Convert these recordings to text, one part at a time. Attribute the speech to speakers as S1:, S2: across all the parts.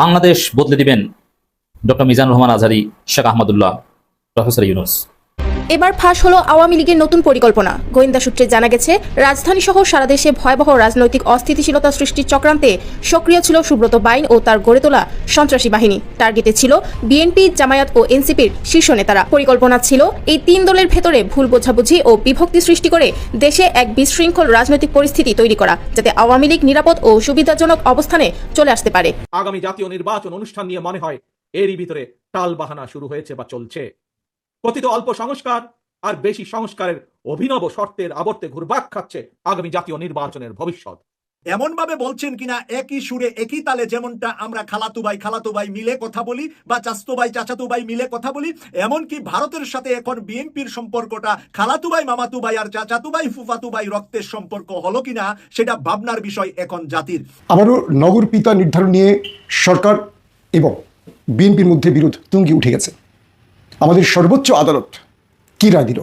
S1: বাংলাদেশ বদলে দিবেন doctor Mizanur Rahman Azhari Sheikh Ahmadullah professor Yunus.
S2: এবার ফাঁস হলো আওয়ামী লীগের নতুন পরিকল্পনা। গোয়েন্দা সূত্রে জানা গেছে রাজধানী সহ সারা দেশে ভয়াবহ রাজনৈতিক অস্থিতিশীলতা সৃষ্টির চক্রান্তে সক্রিয় ছিল সুব্রত বাইন ও তার গড়ে তোলা সন্ত্রাসী বাহিনী। টার্গেটে ছিল বিএনপি, জামায়াত ও এনসিপির শীর্ষ নেতারা। পরিকল্পনা ছিল এই তিন দলের ভেতরে ভুল বোঝাবুঝি ও বিভক্তি সৃষ্টি করে দেশে এক বিশৃঙ্খল রাজনৈতিক পরিস্থিতি তৈরি করা, যাতে আওয়ামী লীগ নিরাপদ ও সুবিধাজনক অবস্থানে চলে আসতে পারে।
S3: আগামী জাতীয় নির্বাচন অনুষ্ঠান নিয়ে মনে হয়, এরই ভিতরে টাল বাহানা শুরু হয়েছে বা চলছে। কথিত অল্প সংস্কার আর বেশি সংস্কারের অভিনব শর্তের আবর্তে ঘুরবাক খাচ্ছে আগামী জাতীয় নির্বাচনের ভবিষ্যৎ।
S4: এমন ভাবে বলছেন কিনা একই সুরে একই তালে যেমনটা আমরা খালাতু ভাই খালাতু ভাই মিলে কথা বলি বা চাস্তু ভাই চাচাতু ভাই মিলে কথা বলি এমনকি ভারতের সাথে এখন বিএনপির সম্পর্কটা খালাতু ভাই মামাতু ভাই আর চাচাতু ভাই ফুফাতু ভাই রক্তের সম্পর্ক হলো কিনা সেটা ভাবনার বিষয় এখন জাতির।
S5: আবারও নগর পিতা নির্ধারণ নিয়ে সরকার এবং বিএনপির মধ্যে বিরোধ তুঙ্গি উঠে গেছে। আমাদের সর্বোচ্চ আদালত কী রায় দিল?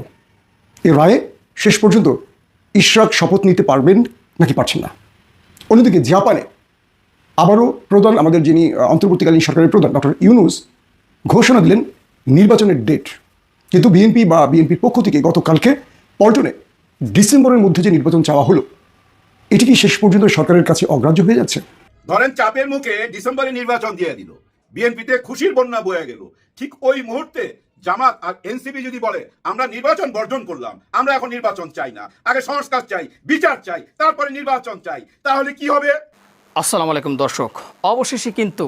S5: এ রায়ে শেষ পর্যন্ত ইশরাক শপথ নিতে পারবেন নাকি পারছেন না? অন্যদিকে জাপানে আবারও প্রধান, আমাদের যিনি অন্তর্বর্তীকালীন সরকারের প্রধান, ডক্টর ইউনুস ঘোষণা দিলেন নির্বাচনের ডেট। কিন্তু বিএনপি বা বিএনপির পক্ষ থেকে গতকালকে পল্টনে ডিসেম্বরের মধ্যে যে নির্বাচন চাওয়া হলো, এটি কি শেষ পর্যন্ত সরকারের কাছে অগ্রাহ্য হয়ে যাচ্ছে?
S6: ধরেন চাপের মুখে ডিসেম্বরে নির্বাচন দিয়ে দিল। বিএনপিতে খুশির বন্যা বয়ে গেল। ঠিক ওই মুহূর্তে জামাত আর এনসিপি যদি বলে, আমরা নির্বাচন বর্জন করলাম, আমরা এখন নির্বাচন চাই না। আগে সংস্কার চাই, বিচার চাই, তারপরে নির্বাচন চাই। তাহলে কি হবে?
S7: আসসালামু আলাইকুম দর্শক। অবশেষে কিন্তু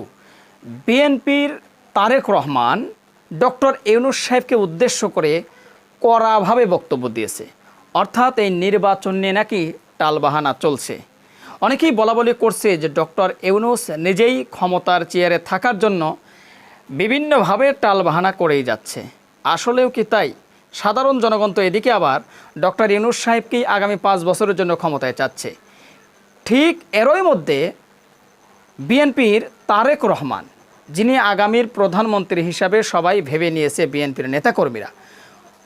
S7: বিএনপির তারেক রহমান ডক্টর ইউনুস সাহেবকে উদ্দেশ্য করে কড়াভাবে বক্তব্য দিয়েছে। অর্থাৎ এই নির্বাচন নিয়ে নাকি টালবাহানা চলছে। অনেকেই বলা বলি করছে যে ডক্টর ইউনুস নিজেই ক্ষমতার চেয়ারে থাকার জন্য বিভিন্নভাবে টালবাহানা করেই যাচ্ছে। আসলেও কি তাই? সাধারণ জনগণ তো এদিকে আবার ডক্টর ইউনুস সাহেবকেই আগামী পাঁচ বছরের জন্য ক্ষমতায় চাচ্ছে। ঠিক এরই মধ্যে বিএনপির তারেক রহমান, যিনি আগামীর প্রধানমন্ত্রী হিসাবে সবাই ভেবে নিয়েছে বিএনপির নেতাকর্মীরা,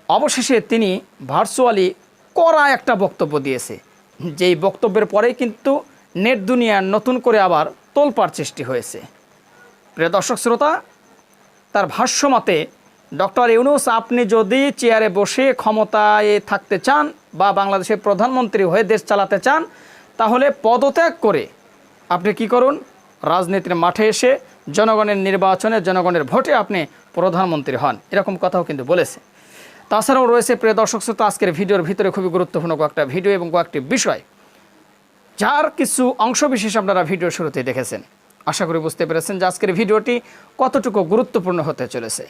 S7: অবশেষে তিনি ভার্চুয়ালি কড়া একটা বক্তব্য দিয়েছে। যেই বক্তব্যের পরেই কিন্তু নেট দুনিয়ার নতুন করে আবার তোলপাড় সৃষ্টি হয়েছে। প্রিয় দর্শক, শ্রোতা তার ভাষ্যমতে ডক্টর ইউনুস, আপনি যদি চেয়ারে বসে ক্ষমতায় থাকতে চান বা বাংলাদেশের প্রধানমন্ত্রী হয়ে দেশ চালাতে চান, তাহলে পদত্যাগ করে আপনি কি করুন? রাজনীতির মাঠে এসে জনগণের নির্বাচনে জনগণের ভোটে আপনি প্রধানমন্ত্রী হন। এরকম কথাও কিন্তু বলেছে। তাছাড়াও রয়েছে, প্রিয় দর্শক শ্রোতা, আজকের ভিডিওর ভিতরে খুবই গুরুত্বপূর্ণ কয়েকটা ভিডিও এবং কয়েকটি বিষয়। যার কিছু অংশবিশেষ আপনারা ভিডিও শুরুতে দেখেছেন। আশা করি বুঝতে পেরেছেন যে আজকের ভিডিওটি কতটুকু গুরুত্বপূর্ণ হতে চলেছে।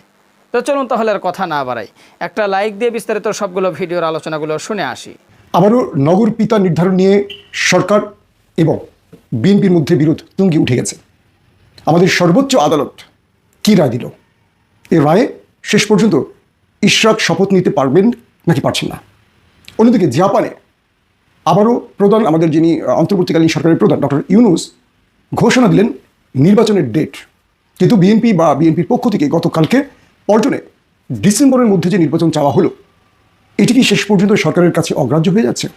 S7: তো চলুন তাহলে আর কথা না বাড়াই। একটা লাইক দিয়ে বিস্তারিত সবগুলো ভিডিওর আলোচনাগুলো শুনে আসি।
S5: আবারও নগর পিতা নির্ধারণ নিয়ে সরকার এবং বিএনপির মধ্যে বিরোধ তুঙ্গি উঠে গেছে। আমাদের সর্বোচ্চ আদালত কী রায় দিল? এ রায়ে শেষ পর্যন্ত ইশরাক শপথ নিতে পারবেন নাকি পারছেন না? অন্যদিকে জাপানে আবারও প্রধান, আমাদের যিনি অন্তর্বর্তীকালীন সরকারের প্রধান, ডক্টর ইউনুস ঘোষণা দিলেন নির্বাচনের ডেট কিন্তু বিএনপি বা বিএনপির পক্ষ থেকে গতকালকে পল্টনে ডিসেম্বরের মধ্যে যে নির্বাচন চাওয়া হলো, এটি কি শেষ পর্যন্ত সরকারের কাছে অগ্রাহ্য হয়ে যাচ্ছে?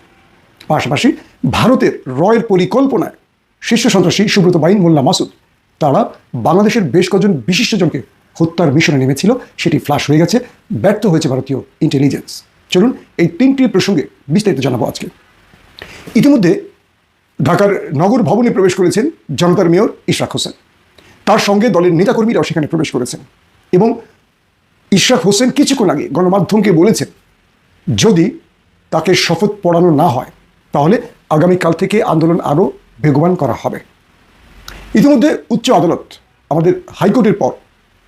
S5: পাশাপাশি ভারতের রয়ের পরিকল্পনায় শীর্ষ সন্ত্রাসী সুব্রত বাইন, মোল্লা মাসুদ, তারা বাংলাদেশের বেশ কজন বিশিষ্টজনকে হত্যার মিশনে নেমেছিল, সেটি ফ্লাশ হয়ে গেছে, ব্যর্থ হয়েছে ভারতীয় ইন্টেলিজেন্স চলুন এই তিনটি প্রসঙ্গে বিস্তারিত জানাব আজকে। ইতিমধ্যে ঢাকার নগর ভবনে প্রবেশ করেছেন জনতার মেয়র ইশরাক হোসেন। তার সঙ্গে দলের নেতাকর্মীরাও সেখানে প্রবেশ করেছেন এবং ইশরাক হোসেন কিছুক্ষণ আগে গণমাধ্যমকে বলেছেন, যদি তাকে শপথ পড়ানো না হয়, তাহলে আগামীকাল থেকে আন্দোলন আরও বেগবান করা হবে। ইতিমধ্যে উচ্চ আদালত আমাদের হাইকোর্টের পর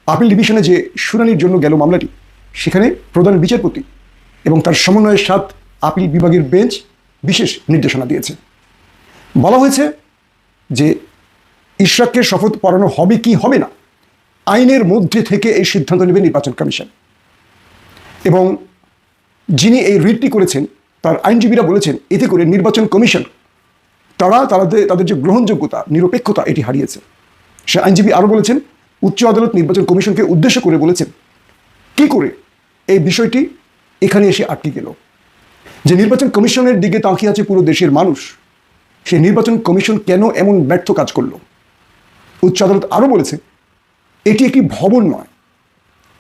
S5: আপিল ডিভিশনে যে শুনানির জন্য গেল মামলাটি, সেখানে প্রধান বিচারপতি এবং তার সমন্বয়ের সাথ আপিল বিভাগের বেঞ্চ বিশেষ নির্দেশনা দিয়েছে। বলা হয়েছে যে ইশরাককে শপথ পড়ানো হবে কি হবে না, আইনের মধ্যে থেকে এই সিদ্ধান্ত নেবে নির্বাচন কমিশন। এবং যিনি এই রিটটি করেছেন, তার আইনজীবীরা বলেছেন, এতে করে নির্বাচন কমিশন তারা তাদের তাদের যে গ্রহণযোগ্যতা, নিরপেক্ষতা, এটি হারিয়েছে। সে আইনজীবী আরও বলেছেন, উচ্চ আদালত নির্বাচন কমিশনকে উদ্দেশ্য করে বলেছেন, কি করে এই বিষয়টি এখানে এসে আটকে গেল? যে নির্বাচন কমিশনের দিকে তাকিয়ে আছে পুরো দেশের মানুষ সেই নির্বাচন কমিশন কেন এমন ব্যর্থ কাজ করল? উচ্চ আদালত আরও বলেছে, এটি একটি ভবন নয়।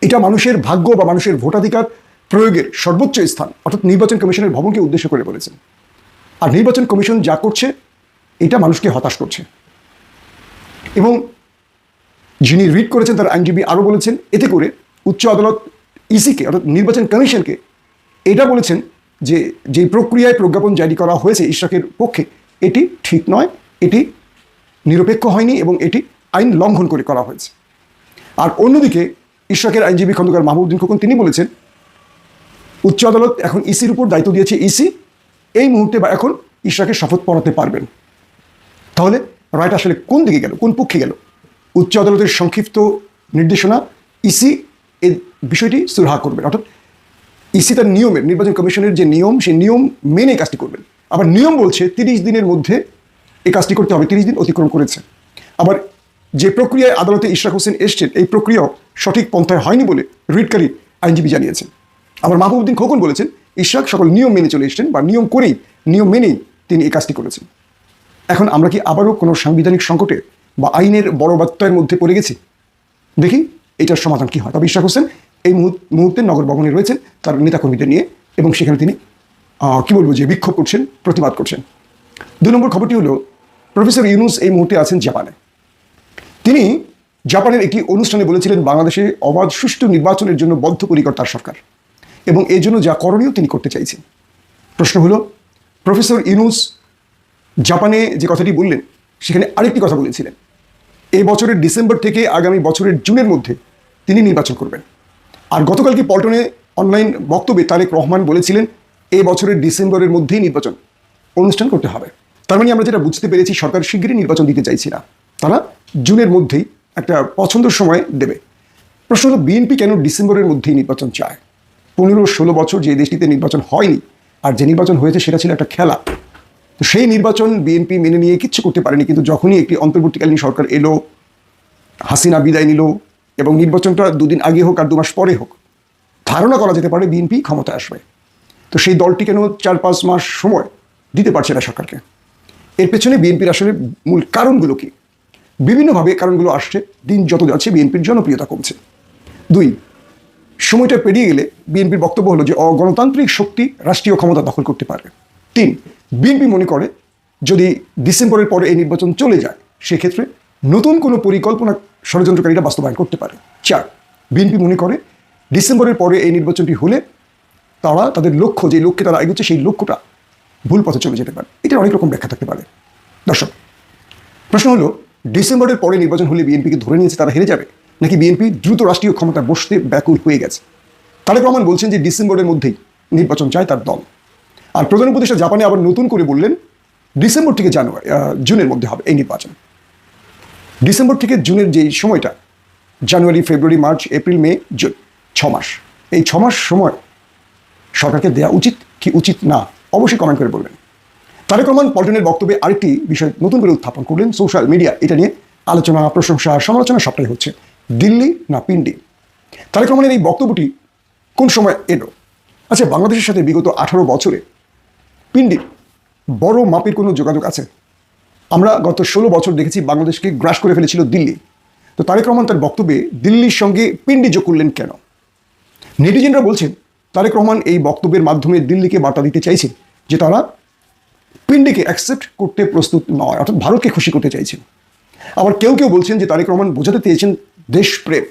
S5: এটা মানুষের ভাগ্য বা মানুষের ভোটাধিকার প্রয়োগের সর্বোচ্চ স্থান, অর্থাৎ নির্বাচন কমিশনের ভবনকে উদ্দেশ্য করে বলেছেন আর নির্বাচন কমিশন যা করছে, এটা মানুষকে হতাশ করছে। এবং যিনি রিড করেছেন তার আইনজীবী আরও বলেছেন, এতে করে উচ্চ আদালত ইসিকে, অর্থাৎ নির্বাচন কমিশনকে এটা বলেছেন যে যে প্রক্রিয়ায় প্রজ্ঞাপন জারি করা হয়েছে ইশরাকের পক্ষে এটি ঠিক নয়, এটি নিরপেক্ষ হয়নি এবং এটি আইন লঙ্ঘন করে করা হয়েছে। আর অন্যদিকে, ইশরাকের আইনজীবী খন্দকার মাহমুদ্দিন খোকন, তিনি বলেছেন, উচ্চ আদালত এখন ইসির উপর দায়িত্ব দিয়েছে ইসি, এই মুহূর্তে বা এখন ইশরাকে শপথ পড়াতে পারবেন। তাহলে রায়টা আসলে কোন দিকে গেল, কোন পক্ষে গেল? উচ্চ আদালতের সংক্ষিপ্ত নির্দেশনা, ইসি এই বিষয়টি সুরাহা করবেন। অর্থাৎ ইসি তার নিয়মের, নির্বাচন কমিশনের যে নিয়ম, সেই নিয়ম মেনে কাজটি করবেন। আবার নিয়ম বলছে তিরিশ দিনের মধ্যে এই কাজটি করতে হবে, তিরিশ দিন অতিক্রম করেছে। আবার যে প্রক্রিয়ায় আদালতে ইশরাক হোসেন এসছেন, এই প্রক্রিয়াও সঠিক পন্থায় হয়নি বলে রিটকারী আইনজীবী জানিয়েছেন। আবার মাহবুবুদ্দিন খোকন বলেছেন, ইশরাক সকল নিয়ম মেনে চলে এসছেন বা নিয়ম করেই, নিয়ম মেনেই তিনি এই কাজটি করেছেন। এখন আমরা কি আবারও কোনো সাংবিধানিক সংকটে বা আইনের বড় বার্তার মধ্যে পড়ে গেছি? দেখি এটার সমাধান কি হয়। তবে ইশরাক হোসেন এই মুহূর্ত- নগর ভবনে রয়েছেন তার নেতাকর্মীদের নিয়ে এবং সেখানে তিনি কি বলব যে বিক্ষোভ করছেন, প্রতিবাদ করছেন। দুই নম্বর খবরটি হলো, প্রফেসর ইউনুস এই মুহূর্তে আছেন জাপানে। তিনি জাপানের একটি অনুষ্ঠানে বলেছিলেন, বাংলাদেশে অবাধ সুষ্ঠু নির্বাচনের জন্য বদ্ধপরিকর তার সরকার এবং এই জন্য যা করণীয় তিনি করতে চাইছেন। প্রশ্ন হলো, প্রফেসর ইউনুস জাপানে যে কথাটি বললেন, সেখানে আরেকটি কথা বলেছিলেন। এই বছরের ডিসেম্বর থেকে আগামী বছরের জুনের মধ্যে তিনি নির্বাচন করবেন। আর গতকালকে পল্টনে অনলাইন বক্তব্যে তারেক রহমান বলেছিলেন এই বছরের ডিসেম্বরের মধ্যেই নির্বাচন অনুষ্ঠান করতে হবে। তার মানে আমরা যেটা বুঝতে পেরেছি, সরকার শীঘ্রই নির্বাচন দিতে চাইছি না। তারা জুনের মধ্যেই একটা পছন্দের সময় দেবে। প্রশ্ন হলো, বিএনপি কেন ডিসেম্বরের মধ্যেই নির্বাচন চায়? পনেরো ষোলো বছর যে দেশটিতে নির্বাচন হয়নি, আর যে নির্বাচন হয়েছে সেটা ছিল একটা খেলা। তো সেই নির্বাচন বিএনপি মেনে নিয়ে কিচ্ছু করতে পারেনি, কিন্তু যখনই একটি অন্তর্বর্তীকালীন সরকার এলো, হাসিনা বিদায় নিল এবং নির্বাচনটা দুদিন আগে হোক আর দু মাস পরে হোক, ধারণা করা যেতে পারে বিএনপি ক্ষমতায় আসবে। তো সেই দলটি কেন চার পাঁচ মাস সময় দিতে পারছে না সরকারকে? এর পেছনে বিএনপির আসলে মূল কারণগুলো কি? বিভিন্নভাবে কারণগুলো আসছে, দিন যত যাচ্ছে বিএনপির জনপ্রিয়তা কমছে। দুই, সময়টা পেরিয়ে গেলে বিএনপির বক্তব্য হলো যে অগণতান্ত্রিক শক্তি রাষ্ট্রীয় ক্ষমতা দখল করতে পারে। তিন, বিএনপি মনে করে যদি ডিসেম্বরের পরে এই নির্বাচন চলে যায়, সেক্ষেত্রে নতুন কোনো পরিকল্পনা ষড়যন্ত্রকারীরা বাস্তবায়ন করতে পারে। চার, বিএনপি মনে করে ডিসেম্বরের পরে এই নির্বাচনটি হলে তারা তাদের লক্ষ্য, যে লক্ষ্যে তারা এগোচ্ছে, সেই লক্ষ্যটা ভুল পথে চলে যেতে পারে। এটার অনেক রকম ব্যাখ্যা থাকতে পারে। দর্শক, প্রশ্ন হলো, ডিসেম্বরের পরে নির্বাচন হলে বিএনপিকে ধরে নিয়েছে তারা হেরে যাবে? নাকি বিএনপি দ্রুত রাষ্ট্রীয় ক্ষমতা বসতে ব্যাকুল হয়ে গেছে? তারেক রহমান বলছেন যে ডিসেম্বরের মধ্যেই নির্বাচন চায় তার দল। আর প্রধান উপদেষ্টা জাপানে আবার নতুন করে বললেন, ডিসেম্বর থেকে জানুয়ারি জুনের মধ্যে হবে এই নির্বাচন। ডিসেম্বর থেকে জুনের যে সময়টা, জানুয়ারি, ফেব্রুয়ারি, মার্চ, এপ্রিল, মে, জুন, ছ মাস। এই ছ মাস সময় সরকারকে দেওয়া উচিত কি উচিত না, অবশ্যই কমেন্ট করে বলবেন। তারেক রহমান পল্টনের বক্তব্যে আরেকটি বিষয় নতুন করে উত্থাপন করলেন সোশ্যাল মিডিয়া এটা নিয়ে আলোচনা, প্রশংসা, সমালোচনা সবটাই হচ্ছে দিল্লি না পিন্ডি। তারেক রহমানের এই বক্তব্যটি কোন সময় এলো? আচ্ছা বাংলাদেশের সাথে বিগত আঠারো বছরে পিন্ডির বড় মাপের কোনো যোগাযোগ আছে? আমরা গত ষোলো বছর দেখেছি বাংলাদেশকে গ্রাস করে ফেলেছিল দিল্লি। তো তারেক রহমান তার বক্তব্যে দিল্লির সঙ্গে পিন্ডি যোগ করলেন কেন? নেটিজেনরা বলছেন তারেক রহমান এই বক্তব্যের মাধ্যমে দিল্লিকে বার্তা দিতে চাইছেন যে তারা পিন্ডিকে অ্যাকসেপ্ট করতে প্রস্তুত নয়, অর্থাৎ ভারতকে খুশি করতে চাইছেন। আবার কেউ কেউ বলছেন যে তারেক রহমান বোঝাতে চেয়েছেন দেশপ্রেম।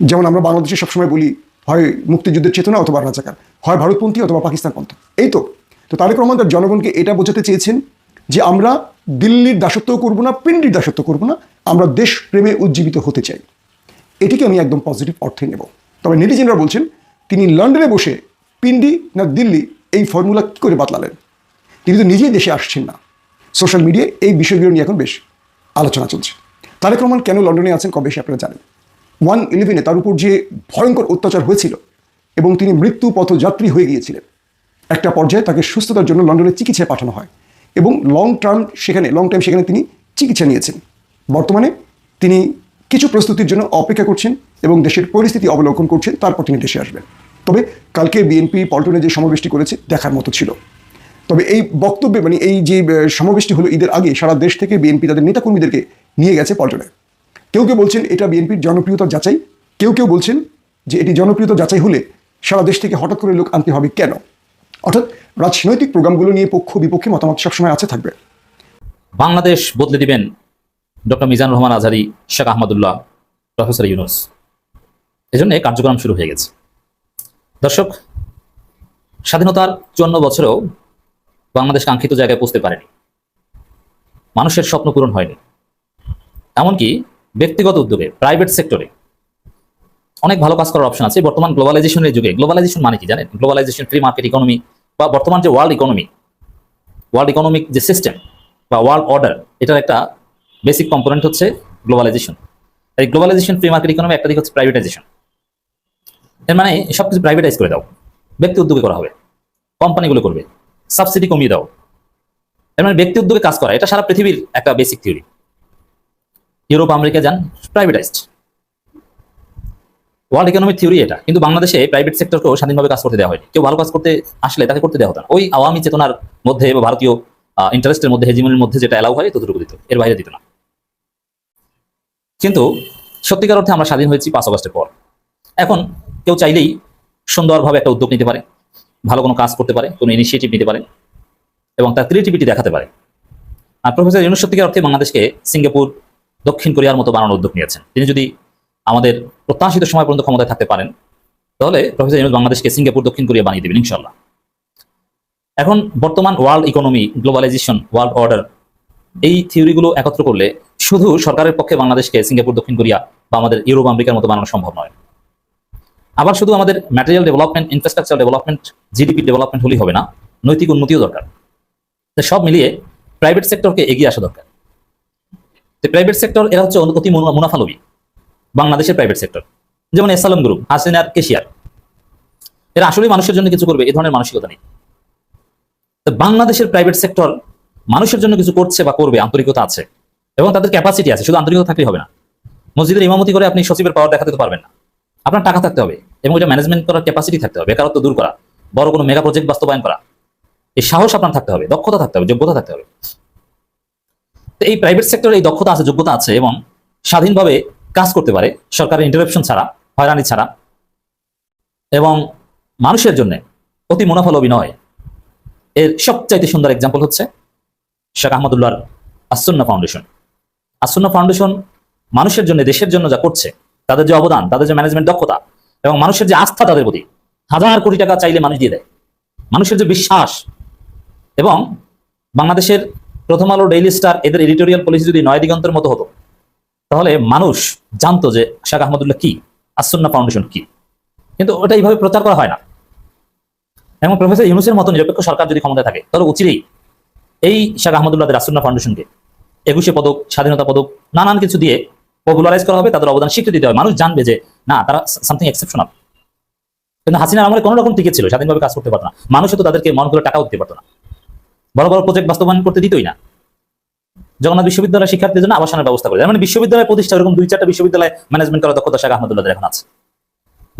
S5: যেমন আমরা বাংলাদেশে সবসময় বলি, হয় মুক্তিযুদ্ধের চেতনা অথবা রাজাকার, হয় ভারতপন্থী অথবা পাকিস্তান পাকিস্তানপন্থী। এই তো তো তারেক রহমান তার জনগণকে এটা বোঝাতে চেয়েছেন যে আমরা দিল্লির দাসত্ব করব না, পিন্ডির দাসত্ব করব না, আমরা দেশপ্রেমে উজ্জীবিত হতে চাই। এটিকে আমি একদম পজিটিভ অর্থে নেব। তবে নেটিজেনরা বলছেন তিনি লন্ডনে বসে পিন্ডি না দিল্লি এই ফর্মুলা কী করে বাতলালেন? তিনি তো নিজেই দেশে আসছেন না। সোশ্যাল মিডিয়ায় এই বিষয়গুলো নিয়ে এখন বেশ আলোচনা চলছে। তারেক রহমান কেন লন্ডনে আছেন কবে সে আপনারা জানেন? ওয়ান ইলেভেনে তার উপর যে ভয়ঙ্কর অত্যাচার হয়েছিল এবং তিনি মৃত্যু পথযাত্রী হয়ে গিয়েছিলেন, একটা পর্যায়ে তাকে সুস্থতার জন্য লন্ডনে চিকিৎসায় পাঠানো হয় এবং লং টার্ম সেখানে লং টাইম সেখানে তিনি চিকিৎসা নিয়েছেন। বর্তমানে তিনি কিছু প্রস্তুতির জন্য অপেক্ষা করছেন এবং দেশের পরিস্থিতি অবলোকন করছেন, তারপর তিনি দেশে আসবেন। তবে কালকে বিএনপি পল্টনে যে সমাবেশটি করেছে, দেখার মতো ছিল। তবে এই বক্তব্যে মানে এই যে সমাবেশটি হলো ঈদের আগে সারা দেশ থেকে বিএনপি তাদের নেতাকর্মীদেরকে নিয়ে গেছে পল্টনে। কেউ কেউ বলছেন এটা বিএনপির জনপ্রিয়তা যাচাই, কেউ কেউ বলছেন যে এটি জনপ্রিয়তা যাচাই হলে সারা দেশ থেকে হঠাৎ করে লোক আনতে হবে কেন? অর্থাৎ রাজনৈতিক প্রোগ্রামগুলো নিয়ে পক্ষ বিপক্ষে মতামত সবসময় আছে থাকবে।
S1: বাংলাদেশ বদলে দিবেন ডক্টর মিজানুর রহমান আজহারি, শেখ আহমদুল্লাহ, প্রফেসর ইউনুস। এজন্য কার্যক্রম শুরু হয়ে গেছে। দর্শক, স্বাধীনতার চুয়ান্ন বছরেও বাংলাদেশ কাঙ্ক্ষিত জায়গায় পৌঁছতে পারেনি। মানুষের স্বপ্ন পূরণ হয়নি। এমনকি ব্যক্তিগত উদ্যোগে প্রাইভেট সেক্টরে অনেক ভালো কাজ করার অপশন আছে। বর্তমান গ্লোবালাইজেশনের যুগে গ্লোবালাইজেশন মানে কি জানেন? গ্লোবালাইজেশন ফ্রি মার্কেট ইকোনমি বা বর্তমান যে ওয়ার্ল্ড ইকোনমি ওয়ার্ল্ড ইকোনমিক যে সিস্টেম বা ওয়ার্ল্ড অর্ডার এটার একটা বেসিক কম্পোনেন্ট হচ্ছে গ্লোবালাইজেশন। এই গ্লোবালাইজেশন, ফ্রি মার্কেট ইকোনমি একটা দিক হচ্ছে প্রাইভেটাইজেশন। এর মানে সব কিছু প্রাইভেটাইজ করে দাও। ব্যক্তি উদ্যোগে করা হবে। কোম্পানিগুলো করবে। সাবসিডি কমিয়ে দাও। এর মানে ব্যক্তি উদ্যোগে কাজ করা। এটা সারা পৃথিবীর একটা বেসিক থিওরি। ইউরোপ, আমেরিকা যান, প্রাইভেটাইজড। ওয়ার্ল্ড ইকোনমিক থিওরি এটা। কিন্তু বাংলাদেশে প্রাইভেট সেক্টরকেও স্বাধীনভাবে কাজ করতে দেওয়া হয়নি। কেউ ভালো কাজ করতে আসলে তাকে করতে দেওয়া হতো না। ওই আওয়ামী চেতনার মধ্যে বা ভারতীয় ইন্টারেস্টের মধ্যে হেজিমনের মধ্যে যেটা এলাও হয়, ততটুকু দিত। এর বাইরে দিত না। কিন্তু সত্যিকার অর্থে আমরা স্বাধীন হয়েছি পাঁচ আগস্টের পর। এখন কেউ চাইলেই সুন্দরভাবে একটা উদ্যোগ নিতে পারে, ভালো কোনো কাজ করতে পারে, কোনো ইনিশিয়েটিভ নিতে পারে, এবং তার ক্রিয়েটিভিটি দেখাতে পারে। আর প্রফেসর ইউনুস সত্যিকার অর্থে বাংলাদেশকে সিঙ্গাপুর, দক্ষিণ কোরিয়ার মতো বানানোর উদ্যোগ নিয়েছেন। তিনি যদি আমাদের প্রত্যাশিত সময় পর্যন্ত ক্ষমতায় থাকতে পারেন, তাহলে প্রফেসর ইউনুস বাংলাদেশকে সিঙ্গাপুর, দক্ষিণ কোরিয়া বানিয়ে দেবেন ইনশাল্লাহ এখন বর্তমান world economy globalisation world order এই থিওরিগুলো একত্র করলে শুধু সরকারের পক্ষে বাংলাদেশকে সিঙ্গাপুর, দক্ষিণ কোরিয়া বা আমাদের ইউরোপ, আমেরিকার মতো বানানো সম্ভব নয়। আবার শুধু আমাদের material development infrastructure development GDP development হলেই হবে না, নৈতিক উন্নতিও দরকার। সব মিলিয়ে প্রাইভেট সেক্টরকে এগিয়ে আসা দরকার। প্রাইভেট সেক্টর এরা হচ্ছে অতি মুনা- মুনাফালোভী বাংলাদেশের প্রাইভেট সেক্টর যেমন এসালাম গ্রুপ হাসিনার কেশিয়ার এরা আসলে মানুষের জন্য কিছু করবে এই ধরনের মানসিকতা নেই। বাংলাদেশের প্রাইভেট সেক্টর মানুষের জন্য কিছু করছে বা করবে, আন্তরিকতা আছে। এবং তাদের ক্যাপাসিটি আছে, শুধু আন্তরিকতা থাকলেই হবে না। মসজিদের ইমামতি করে আপনি সচিবের পাওয়ার দেখাতে পারবেন না। আপনার টাকা থাকতে হবে এবং এটা ম্যানেজমেন্ট করার ক্যাপাসিটি থাকতে হবে, বেকারত্ব দূর করা, বড় কোনো মেগা প্রজেক্ট বাস্তবায়ন করা। এই সাহস আপনার থাকতে হবে, দক্ষতা থাকতে হবে, যোগ্যতা থাকতে হবে। তো এই প্রাইভেট সেক্টরে এই দক্ষতা আছে, যোগ্যতা আছে এবং স্বাধীনভাবে কাজ করতে পারে, সরকারের ইন্টারাপশন ছাড়া, হয়রানি ছাড়া। এবং মানুষের জন্য অতি মুনাফালোভী নয়। এর সবচাইতে সুন্দর এক্সাম্পল হচ্ছে শেখ আহমদুল্লাহর আসন্না ফাউন্ডেশন আসন্না ফাউন্ডেশন মানুষের জন্য, দেশের জন্য যা করছে, তাদের যে অবদান, তাদের যে ম্যানেজমেন্ট দক্ষতা এবং মানুষের যে আস্থা তাদের প্রতি, হাজার কোটি টাকা চাইলে মানুষ দিয়ে দেয়। মানুষের যে বিশ্বাস এবং বাংলাদেশের প্রথম আলো ডেইলি স্টার এদের এডিটোরিয়াল পলিসি যদি নয় দিগন্তের মতো হতো, তাহলে মানুষ জানতো যে শেখ আহমদুল্লাহ কি, আসন্না ফাউন্ডেশন কি। কিন্তু ওটা এইভাবে প্রচার করা হয় না। এবং প্রফেসর ইউনুসের মতো নিরপেক্ষ সরকার যদি ক্ষমতায় থাকে, তাহলে উচিতই এই শেখ আহমদুল্লাহ আসন্না ফাউন্ডেশনকে একুশে পদক, স্বাধীনতা পদক, নানান কিছু দিয়ে পপুলারাইজ করা হবে, তাদের অবদান স্বীকৃতি হবে মানুষ জানবে যে, না, তারা সামথিং এক্সেপশনাল কিন্তু হাসিনার আমলে কোনো রকম টিকে ছিল, স্বাধীনভাবে কাজ করতে পারতো না। মানুষও তো তাদেরকে মন করে টাকাও দিতে পারতো না। বড় বড় প্রজেক্ট বাস্তবায়ন করতে দিতই না। জগন্নাথ বিশ্ববিদ্যালয় শিক্ষার্থীদের জন্য আবাসনের ব্যবস্থা করে। মানে বিশ্ববিদ্যালয় প্রতিষ্ঠা, এরকম দুই চারটা বিশ্ববিদ্যালয় ম্যানেজমেন্ট করার দক্ষতা শেখ আহমদুল্লাহ এখন আছে।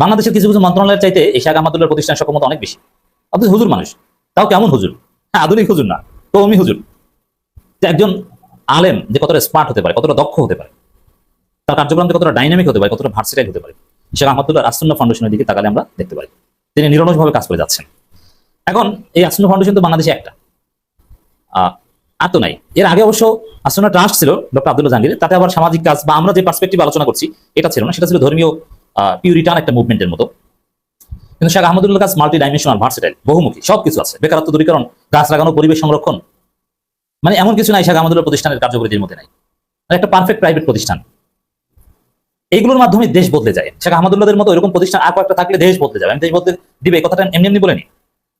S1: বাংলাদেশের কিছু কিছু মন্ত্রণালয়ের চাইতে এই শেখ আহমদুল্লাহ প্রতিষ্ঠান সক্ষমতা অনেক বেশি। অথচ হুজুর মানুষ। তাও কেমন হুজুর? হ্যাঁ আধুনিক হুজুর না, কৌমি হুজুর। একজন আলেম যে কতটা স্মার্ট হতে পারে, কতটা দক্ষ হতে পারে, তার কার্যক্রম যে কতটা ডাইনামিক হতে পারে, কতটা ভার্সিটাইল হতে পারে, শেখ আহমদুল্লাহ আসন্ন ফাউন্ডেশনের দিকে তাকালে আমরা দেখতে পারি। তিনি নিরলসভাবে কাজ করে যাচ্ছেন। এখন এই আসন্ন ফাউন্ডেশন তো বাংলাদেশে একটা। আর তো নাই। এর আগে অবশ্য আসন্ন ট্রাস্ট ছিল ডক্টর আব্দুল্লাহ জাহাঙ্গীর তাতে আবার সামাজিক কাজ বা আমরা যে পার্সপেক্টিভ আলোচনা করছি, এটা ছিল না, সেটা ছিল ধর্মীয় পিউরিটান একটা মুভমেন্টের মতো। কিন্তু শেখ আহমদুল্লাহ কাজ মাল্টি ডাইমেনশনাল ভার্সিটাইল বহুমুখী, সবকিছু আছে। বেকারত্ব দূরীকরণ, গাছ লাগানো, পরিবেশ সংরক্ষণ মানে এমন কিছু নাই শেখ আহমদুল্লাহ প্রতিষ্ঠানের কার্যকরীদের মধ্যে নাই। মানে একটা পারফেক্ট প্রাইভেট প্রতিষ্ঠান। এইগুলোর মাধ্যমে দেশ বদলে যায়। শেখ আহমদুল্লাহদের মতো এরকম প্রতিষ্ঠান আর কয়েকটা থাকলে দেশ বদলে যাবে। আমি দেশ বদলে দিবে, এই কথাটা এমনি এমনি বলেনি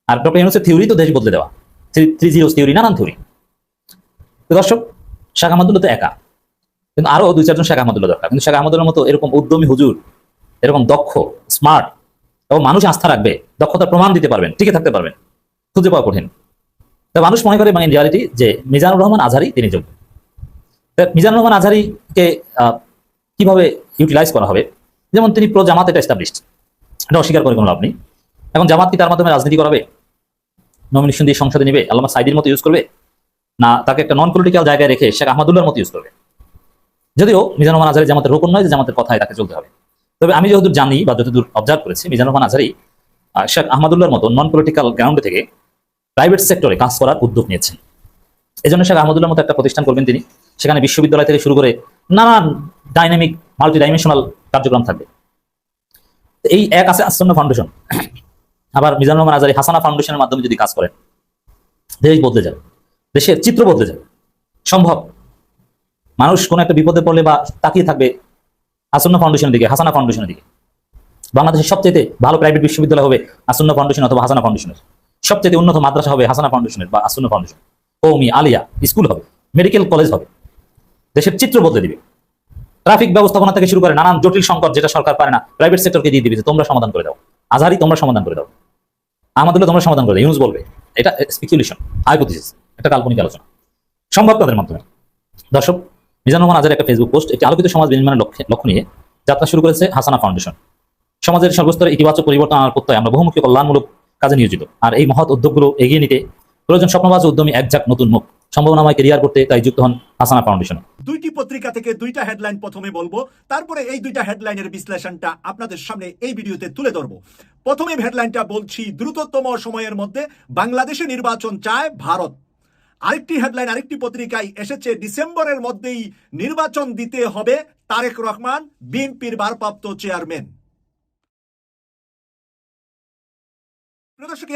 S1: আর ডক্টর ইউনুসের থিওরি তো দেশ বদলে দেওয়া। থ্রি জিরো থিওরি নানান থিওরি তো দর্শক শেখ আহমদুল্লাহ তো একা। কিন্তু আরও দুই, চারজন শেখ আহমদুল্লাহ দরকার। কিন্তু শেখ আহমদুল্লাহর মতো এরকম উদ্যমী হুজুর, এরকম দক্ষ স্মার্ট এবং মানুষ আস্থা রাখবে, দক্ষতার প্রমাণ দিতে পারবেন, টিকে থাকতে পারবেন। খুঁজে পাওয়া কঠিন। মানুষ মনে করে মানে রিয়ালিটি যে মিজানুর রহমান আজহারি তিনি যোগ্য। মিজানুর রহমান আজহারিকে কীভাবে ইউটিলাইজ করা হবে? যেমন তিনি প্রো জামাত এটা এস্টাবলিশড এটা অস্বীকার করে কোনো লাভ নেই। এখন জামাত কি তার মাধ্যমে রাজনীতি করাবে? নমিনেশন দিয়ে সংসদে নেবে? আল্লামা সাইদির মতো ইউজ করবে? না তাকে একটা নন পলিটিক্যাল জায়গায় রেখে শেখ আহমদুল্লাহর মতো ইউজ করবে? যদিও মিজানুর রহমান আজারি জামাতের রোকন নয় যে জামাতের কথায় তাকে চলতে হবে। তবে আমি যতদূর জানি বা যতদূর অবজার্ভ করেছি মিজানুর রহমান আহ, শেখ আহমদুল্লাহর মতো নন পলিটিক্যাল গ্রাউন্ডে থেকে প্রাইভেট সেক্টরে কাজ করার উদ্যোগ নিয়েছেন। এই জন্য শেখ আহমদুল্লাহ মতো একটা প্রতিষ্ঠান করবেন তিনি, সেখানে বিশ্ববিদ্যালয় থেকে শুরু করে নানান ডাইনামিক মাল্টি ডাইমেনশনাল কার্যক্রম থাকবে। এই এক আছে আসন্ন ফাউন্ডেশন আবার মিজানুর রহমান আজারি হাসানা ফাউন্ডেশনের মাধ্যমে যদি কাজ করেন, দেশ বদলে যাবে, দেশের চিত্র বদলে যাবে। সম্ভব। মানুষ কোনো একটা বিপদে পড়লে বা তাকিয়ে থাকবে আসন্ন ফাউন্ডেশনের দিকে, হাসানা ফাউন্ডেশনের দিকে। বাংলাদেশের সবচেয়ে ভালো প্রাইভেট বিশ্ববিদ্যালয় হবে আসন্ন ফাউন্ডেশন অথবা হাসানা ফাউন্ডেশনের সবচেয়ে উন্নত মাদ্রাসা হবে হাসানা ফাউন্ডেশনের বা আসন্ন ফাউন্ডেশন। কৌমি আলিয়া স্কুল হবে, মেডিকেল কলেজ হবে, দেশের চিত্র বদলে দিবে। ট্রাফিক ব্যবস্থাপনা থেকে শুরু করে নানান জটিল সংকট যেটা সরকার পারে না প্রাইভেট সেক্টরকে দিয়ে দিবে তোমরা সমাধান করে দাও। আজহারি, তোমরা সমাধান করে দাও। আমাদের তোমরা সমাধান করে দাও। ইউনুস বলবে, এটা স্পেকুলেশন হাইপোথিসিস একটা কাল্পনিক আলোচনা। সম্ভব তাদের মাধ্যমে। দর্শক মিজানুর রহমান আজারের একটা ফেসবুক পোস্ট একটি আলোকিত সমাজ বিনির্মাণের লক্ষ্যে লক্ষ্য নিয়ে যাত্রা শুরু করেছে হাসানা ফাউন্ডেশন। সমাজের সর্বস্তরে ইতিবাচক পরিবর্তন আনার প্রত্যয় আমরা বহুমুখী কল্যাণমূলক কাজে নিয়োজিত। আর এই মহৎ উদ্যোগগুলো এগিয়ে নিতে প্রয়োজন স্বপ্নবাজ উদ্যমী একজাক নতুন মুখ। সম্ভাবনাময় কেরিয়ার করতে তাই যুক্ত হন হাসানা ফাউন্ডেশন
S4: দুইটি পত্রিকা থেকে দুইটা হেডলাইন প্রথমে বলব, তারপরে এই দুইটা হেডলাইনের বিশ্লেষণটা আপনাদের সামনে এই ভিডিওতে তুলে ধরবো। প্রথমে হেডলাইনটা বলছি, দ্রুততম সময়ের মধ্যে বাংলাদেশে নির্বাচন চায় ভারত। আরেকটি হেডলাইন আরেকটি পত্রিকায় এসেছে, ডিসেম্বরের মধ্যেই নির্বাচন দিতে হবে তারেক রহমান, বিএনপির ভারপ্রাপ্ত চেয়ারম্যান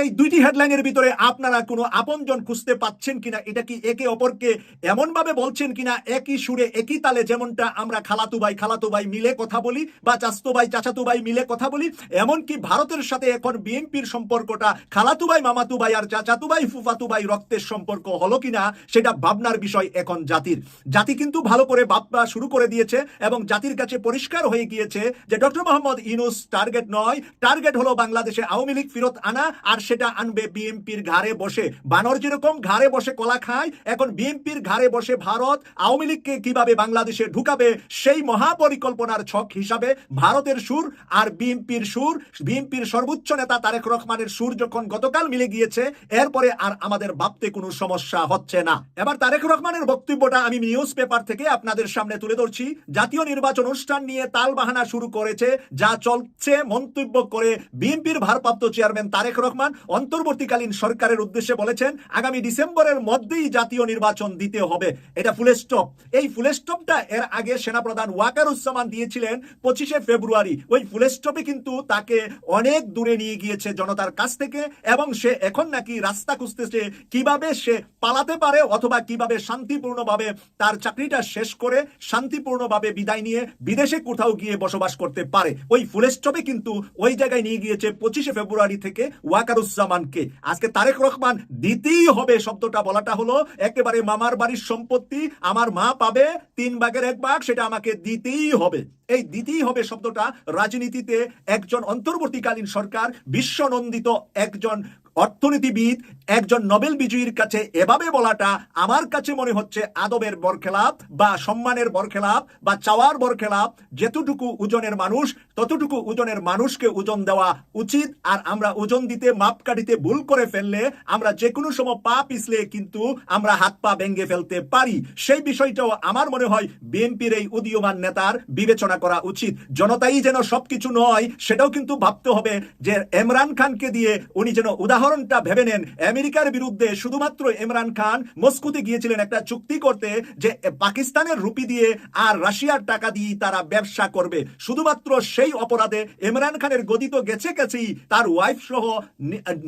S4: এই দুইটি হেডলাইনের ভিতরে আপনারা কোনো আপনজন খুঁজতে পাচ্ছেন কিনা, এটা কি একে অপরকে এমন ভাবে বলছেন কিনা, একই সুরে, একই তালে যেমনটা আমরা খালাতু ভাই খালাতু ভাই মিলে কথা বলি বা চাস্তু ভাই, চাচাতু ভাই মিলে কথা বলি, এমনকি ভারতের সাথে এখন বিএনপির সম্পর্কটা খালাতু ভাই, মামাতু ভাই আর চাচাতু ভাই, ফুফাতু ভাই রক্তের সম্পর্ক হলো কিনা, সেটা ভাবনার বিষয় এখন জাতির। জাতি কিন্তু ভালো করে ভাবনা শুরু করে দিয়েছে এবং জাতির কাছে পরিষ্কার হয়ে গিয়েছে যে ডক্টর মোহাম্মদ ইনুস টার্গেট নয় টার্গেট হলো বাংলাদেশে আওয়ামী লীগ ফেরত আনা আর সেটা আনবে বিএনপির ঘাড়ে বসে। বানর যেরকম ঘাড়ে বসে কলা খায়, এখন বিএনপির ঘাড়ে বসে ভারত আওয়ামী লীগকে কীভাবে বাংলাদেশে ঢুকাবে সেই মহাপরিকল্পনার ছক হিসাবে ভারতের সুর আর বিএনপির সুর। বিএনপির সর্বোচ্চ নেতা তারেক রহমানের সুর যখন গতকাল মিলে গিয়েছে, এরপরে আর আমাদের ভাবতে কোনো সমস্যা হচ্ছে না। এবার তারেক রহমানের বক্তব্যটা আমি নিউজ পেপার থেকে আপনাদের সামনে তুলে ধরছি। জাতীয় নির্বাচন অনুষ্ঠান নিয়ে তালবাহানা শুরু করেছে, যা চলছে মন্তব্য করে বিএনপির ভারপ্রাপ্ত চেয়ারম্যান তারেক রহমান অন্তর্বর্তীকালীন সরকারের উদ্দেশ্যে বলেছেন, আগামী ডিসেম্বরের মধ্যেই জাতীয় নির্বাচন দিতে হবে। এটা ফুল স্টপ এই ফুল স্টপটা এর আগে সেনাপ্রধান ওয়াকারুজ্জামান দিয়েছিলেন পঁচিশে ফেব্রুয়ারি। ওই ফুল স্টপে কিন্তু তাকে অনেক দূরে নিয়ে গিয়েছে জনতার কাছ থেকে এবং সে এখন নাকি রাস্তা খুঁজতেছে কীভাবে সে পালাতে পারে অথবা কীভাবে শান্তিপূর্ণভাবে তার চাকরিটা শেষ করে শান্তিপূর্ণভাবে বিদায় নিয়ে বিদেশে কোথাও গিয়ে বসবাস করতে পারে। ওই ফুল স্টপে কিন্তু ওই জায়গায় নিয়ে গিয়েছে পঁচিশে ফেব্রুয়ারি থেকে ওয়াকারুজ্জামানকে। আজকে তারেক রহমান দিতেই হবে শব্দটা, বলাটা হলো একেবারে মামার বাড়ির সম্পত্তি, আমার মা পাবে তিন ভাগের এক ভাগ, সেটা আমাকে দিতেই হবে। এই দিতেই হবে শব্দটা রাজনীতিতে একজন অন্তর্বর্তীকালীন সরকার, বিশ্বনন্দিত একজন অর্থনীতিবিদ, একজন নোবেল বিজয়ীর কাছে এভাবে বলাটা আমার কাছে মনে হচ্ছে আদবের বরখেলাপ বা সম্মানের বরখেলাপ বা চাওয়ার বরখেলাপ। যেতটুকু ওজনের মানুষ, ততটুকু ওজনের মানুষকে ওজন দেওয়া উচিত। আর আমরা ওজন দিতে, মাপকাঠিতে ভুল করে ফেললে, আমরা যে কোনো সময় পা পিছলে কিন্তু আমরা হাত পা ভেঙে ফেলতে পারি। সেই বিষয়টাও আমার মনে হয় বিএনপির এই উদীয়মান নেতার বিবেচনা করা উচিত। জনতাই যেন সবকিছু নয়, সেটাও কিন্তু ভাবতে হবে যে ইমরান খানকে দিয়ে উনি যেন উদাহরণটা ভেবে নেন। আমেরিকার বিরুদ্ধে শুধুমাত্র ইমরান খান মস্কোতে গিয়েছিলেন একটা চুক্তি করতে যে পাকিস্তানের রুপি দিয়ে আর রাশিয়ার টাকা দিয়ে তারা ব্যবসা করবে। শুধুমাত্র সেই অপরাধে ইমরান খানের গদি তো গেছে গেছেই তার ওয়াইফ সহ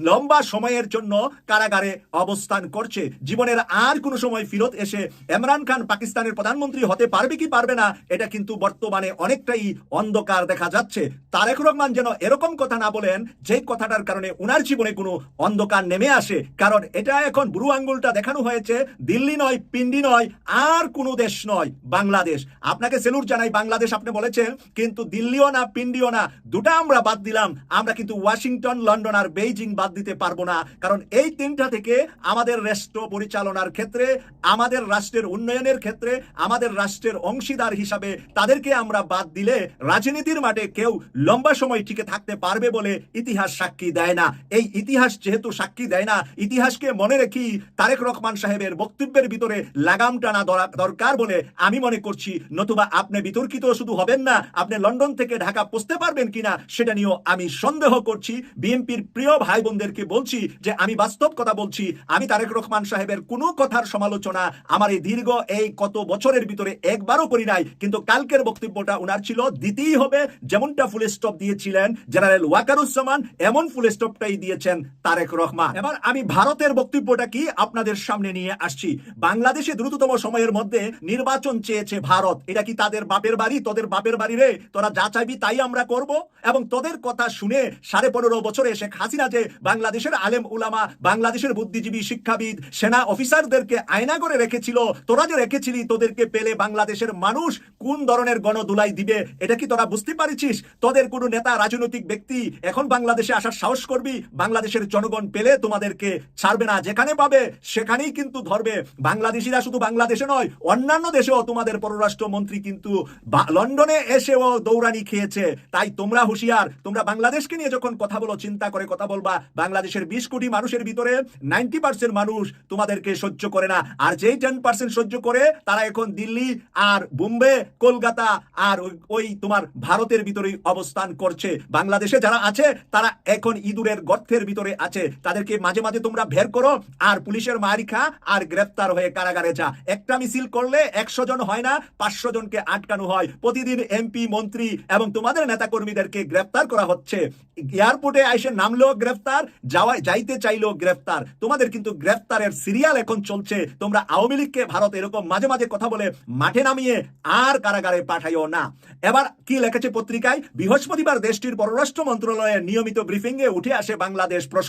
S4: লম্বা সময়ের জন্য কারাগারে অবস্থান করছে। জীবনের আর কোনো সময় ফিরত এসে ইমরান খান পাকিস্তানের প্রধানমন্ত্রী হতে পারবে কি পারবে না, এটা কিন্তু বর্তমানে অনেকটাই অন্ধকার দেখা যাচ্ছে। তারেক রহমান যেন এরকম কথা না বলেন যে কথাটার কারণে উনার জীবনে কোনো অন্ধকার নেমে আসে। কারণ এটা এখন বুড়ো আঙ্গুলটা দেখানো হয়েছে, দিল্লি নয়, পিন্ডি নয়, আর কোনো দেশ নয়, বাংলাদেশ। আপনাকে সেলুট জানাই, বাংলাদেশ আপনি বলেছেন, কিন্তু দিল্লিও না, পিন্ডিও না, দুটা আমরা বাদ দিলাম। আমরা কিন্তু ওয়াশিংটন, লন্ডন আর বেইজিং বাদ দিতে পারব না। কারণ এই তিনটা থেকে আমাদের রাষ্ট্র পরিচালনার ক্ষেত্রে, আমাদের রাষ্ট্রের উন্নয়নের ক্ষেত্রে, আমাদের রাষ্ট্রের অংশীদার হিসাবে তাদেরকে আমরা বাদ দিলে রাজনীতির মাঠে কেউ লম্বা সময় টিকে থাকতে পারবে বলে ইতিহাস সাক্ষী দেয় না। এই ইতিহাস যেহেতু সাক্ষী দেয় না, ইতিহাসকে মনে রেখি তারেক রহমান সাহেবের বক্তব্যের ভিতরে লাগাম টানা দরকার বলে আমি মনে করছি। নতুবা আপনি বিতর্কিত শুধু হবেন না, আপনি লন্ডন থেকে ঢাকা পৌঁছতে পারবেন কিনা সেটা নিয়েও আমি সন্দেহ করছি। বিএনপির প্রিয় ভাই বোনদেরকে বলছি যে আমি বাস্তব কথা বলছি, আমি তারেক রহমান সাহেবের কোনো কথার সমালোচনা আমার এই দীর্ঘ এই কত বছরের ভিতরে একবারও করি নাই, কিন্তু কালকের বক্তব্যটা ওনার ছিল, দিতেই হবে। যেমনটা ফুল স্টপ দিয়েছিলেন জেনারেল ওয়াকারুজ্জামান, এমন ফুল স্টপটাই দিয়েছেন। তারেক রহমান। এবার আমি ভারতের বক্তব্যটা কি আপনাদের সামনে নিয়ে আসছি। বাংলাদেশে দ্রুততম সময়ের মধ্যে নির্বাচন চেয়েছে ভারত। এটা কি তাদের বাপের বাড়ি? তোদের বাপের বাড়ি রে। তোরা যা চাইবি তাই আমরা করব। এবং তোদের কথা শুনে সাড়ে পনেরো বছরে শেখ হাসিনা যে বাংলাদেশের আলেম উলামা, বাংলাদেশের বুদ্ধিজীবী শিক্ষাবিদ, সেনা অফিসারদেরকে আয়না করে রেখেছিল, তোরা যে রেখেছিলি তোদেরকে পেলে বাংলাদেশের মানুষ কোন ধরনের গণদুলাই দিবে, এটা কি তোরা বুঝতে পারছিস? তোদের কোনো নেতা রাজনৈতিক ব্যক্তি এখন বাংলাদেশে আসার সাহস করবি? বাংলাদেশের জনগণ পেলে তোমাদেরকে ছাড়বে না। যেখানে পাবে, সেখানেই কিন্তু ধরবে। বাংলাদেশিরা শুধু বাংলাদেশে নয়, অন্যান্য দেশেও তোমাদের পররাষ্ট্র মন্ত্রী কিন্তু লন্ডনে এসেও দৌড়ানি খেয়েছে। তাই তোমরা হুঁশিয়ার, তোমরা বাংলাদেশকে নিয়ে যখন কথা বলো, চিন্তা করে কথা বলবা, বাংলাদেশের বিশ কোটি মানুষের ভিতরে নাইনটি পার্সেন্ট মানুষ তোমাদেরকে সহ্য করে না। আর যেই টেন পার্সেন্ট সহ্য করে, তারা এখন দিল্লি আর বোম্বে, কলকাতা আর ওই- তোমার ভারতের ভিতরেই অবস্থান করছে। বাংলাদেশে যারা আছে, তারা এখন ইঁদুরের গর্তের ভিতরে আছে, তাদেরকে মাঝে মাঝে তোমরা বের করো আর পুলিশের মারি খা আর গ্রেফতার হয়ে কারাগারে যা। একটা মিছিল করলে একশো জন হয় না, পাঁচশো জনকে আটকানো হয়। প্রতিদিন এমপি মন্ত্রী এবং তোমাদের নেতা কর্মীদেরকে গ্রেফতার করা হচ্ছে। এয়ারপোর্টে এসে নামলেও গ্রেফতার যাওয়া যাইতে চাইলেও গ্রেফতার তোমাদের কিন্তু গ্রেফতারের সিরিয়াল এখন চলছে। তোমরা আওয়ামী লীগকে ভারত এরকম মাঝে মাঝে কথা বলে মাঠে নামিয়ে আর কারাগারে পাঠাইও না। এবার কি লেখেছে পত্রিকায়? বৃহস্পতিবার দেশটির পররাষ্ট্র মন্ত্রণালয়ের নিয়মিত ব্রিফিং এ উঠে আসে বাংলাদেশ প্রসঙ্গ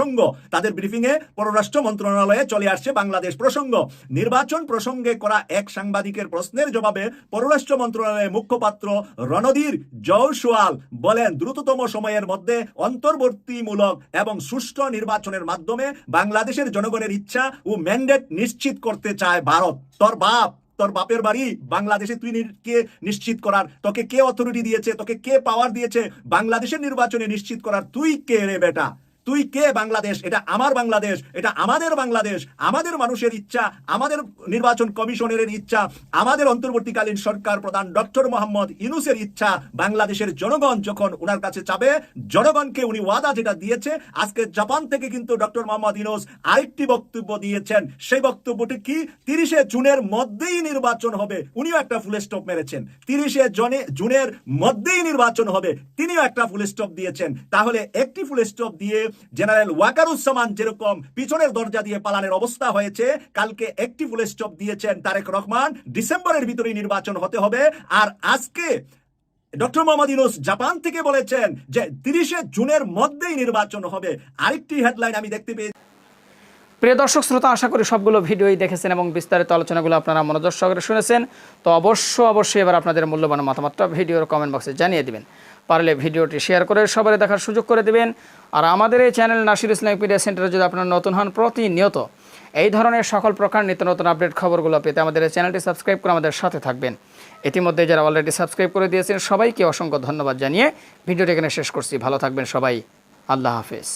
S4: তাদের ব্রিফিং এ পররাষ্ট্র মন্ত্রণালয়ে চলে আসছে বাংলাদেশ প্রসঙ্গ। নির্বাচন প্রসঙ্গে করা এক সাংবাদিকের প্রশ্নের জবাবে পররাষ্ট্র মন্ত্রণালয়ের মুখপাত্র রণধীর জয়সওয়াল বলেন, দ্রুততম সময়ের মধ্যে অন্তর্বর্তীমূলক এবং সুষ্ঠু নির্বাচনের মাধ্যমে বাংলাদেশের জনগণের ইচ্ছা ও ম্যান্ডেট নিশ্চিত করতে চায় ভারত। তোর বাপ, তোর বাপের বাড়ি বাংলাদেশে তুই কে নিশ্চিত করার? তোকে কে অথরিটি দিয়েছে? তোকে কে পাওয়ার দিয়েছে? বাংলাদেশের নির্বাচনে নিশ্চিত করার তুই কে রে বেটা? তুই কে বাংলাদেশ? এটা আমার বাংলাদেশ, এটা আমাদের বাংলাদেশ, আমাদের মানুষের ইচ্ছা, আমাদের নির্বাচন কমিশনের ইচ্ছা, আমাদের অন্তর্বর্তীকালীন সরকার প্রধান ডক্টর মোহাম্মদ ইনুসের ইচ্ছা, বাংলাদেশের জনগণ যখন ওনার কাছে চাবে, জনগণকে উনি ওয়াদা যেটা দিয়েছে, আজকে জাপান থেকে কিন্তু ডক্টর মোহাম্মদ ইনুস আরেকটি বক্তব্য দিয়েছেন। সেই বক্তব্যটি কি? তিরিশে জুনের মধ্যেই নির্বাচন হবে, উনিও একটা ফুল স্টপ মেরেছেন। তিরিশে জনে, জুনের মধ্যেই নির্বাচন হবে, তিনিও একটা ফুল স্টপ দিয়েছেন। তাহলে একটি ফুল স্টপ দিয়ে জেনারেল ওয়াকারুজ্জামান যেরকম পিছনের দরজা দিয়ে পালানের অবস্থা হয়েছে, কালকে একটি ফুল স্টপ দিয়েছেন তারেক রহমান, ডিসেম্বরের ভিতরেই নির্বাচন হতে হবে। আর আজকে ডক্টর মোহাম্মদ ইউনুস জাপান থেকে বলেছেন যে তিরিশে জুনের মধ্যেই নির্বাচন হবে। আরেকটি হেডলাইন আমি দেখতে পেয়েছি।
S7: প্রিয় দর্শক, শ্রোতা, আশা করি সবগুলো ভিডিওই দেখেছেন এবং বিস্তারিত আলোচনাগুলো আপনারা মনোযোগ সহকারে শুনেছেন। তো অবশ্য, অবশ্যই এবার আপনাদের মূল্যবান মতামতটা ভিডিওর কমেন্ট বক্সে জানিয়ে দিবেন। পারলে ভিডিওটি শেয়ার করে সবাই দেখার সুযোগ করে দেবেন। আর আমাদের এই চ্যানেল নাসির ইসলামিক মিডিয়া সেন্টারে যদি আপনারা নতুন হন প্রতিনিয়ত, এই ধরনের সকল প্রকার নিত্য নতুন আপডেট খবরগুলো পেতে আমাদের চ্যানেলটি সাবস্ক্রাইব করে আমাদের সাথে থাকবেন। ইতিমধ্যে যারা অলরেডি সাবস্ক্রাইব করে দিয়েছেন, সবাইকে অসংখ্য ধন্যবাদ জানিয়ে ভিডিওটি এখানে শেষ করছি। ভালো থাকবেন সবাই। আল্লাহ হাফেজ।